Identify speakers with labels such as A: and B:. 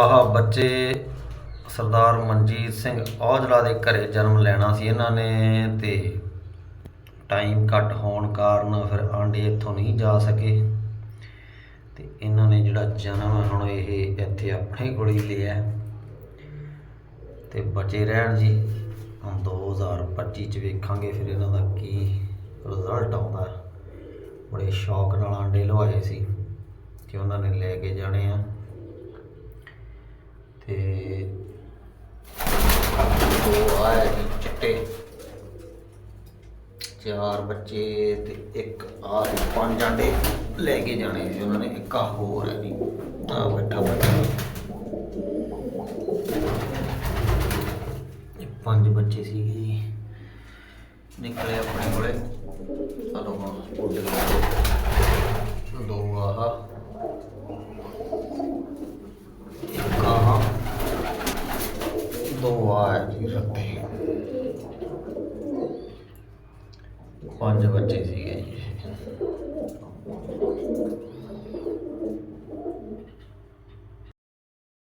A: ਆਹ ਬੱਚੇ ਸਰਦਾਰ ਮਨਜੀਤ ਸਿੰਘ ਔਜਲਾ ਦੇ ਘਰੇ ਜਨਮ ਲੈਣਾ ਸੀ ਇਹਨਾਂ ਨੇ ਤੇ ਟਾਈਮ ਘੱਟ ਹੋਣ ਕਾਰਨ ਫਿਰ ਆਂਡੇ ਇੱਥੋਂ ਨਹੀਂ ਜਾ ਸਕੇ। ਤੇ ਇਹਨਾਂ ਨੇ ਜਿਹੜਾ ਜਨਮ ਹੁਣ ਇਹ ਇੱਥੇ ਆਪਣੇ ਕੋਲ ਹੀ ਲਿਆ। ਤੇ ਬਚੇ ਰਹਿਣ ਜੀ, ਹੁਣ 2025 ਚ ਵੇਖਾਂਗੇ ਫਿਰ ਇਹਨਾਂ ਦਾ ਕੀ ਰਿਜ਼ਲਟ ਆਉਂਦਾ। ਬੜੇ ਸ਼ੌਕ ਨਾਲ ਆਂਡੇ ਲਵਾਏ ਸੀ ਕਿ ਉਹਨਾਂ ਨੇ ਲੈ ਕੇ ਜਾਣੇ ਆ। ਤੇ ਦੋ ਆਏ ਜੀ ਚਿੱਟੇ। ਚਾਰ ਬੱਚੇ ਤੇ ਇੱਕ ਆ ਪੰਜ ਆਂਡੇ ਲੈ ਕੇ ਜਾਣੇ ਸੀ ਉਹਨਾਂ ਨੇ, ਇੱਕ ਆ ਹੋਰ ਹੈ ਜੀ, ਆ ਬੈਠਾ ਬੱਚਾ। ਇਹ ਪੰਜ ਬੱਚੇ ਸੀਗੇ ਜੀ। ਨਿਕਲੇ ਆਪਣੇ ਕੋਲੇ। ਚਲੋ ਹੁਣ ਉੱਡ ਗਏ ਦੋ ਆਹ ਇੱਕ ਆਹ ਦੋ ਜੀ ਪੰਜ ਬੱਚੇ ਸੀਗੇ ਜੀ।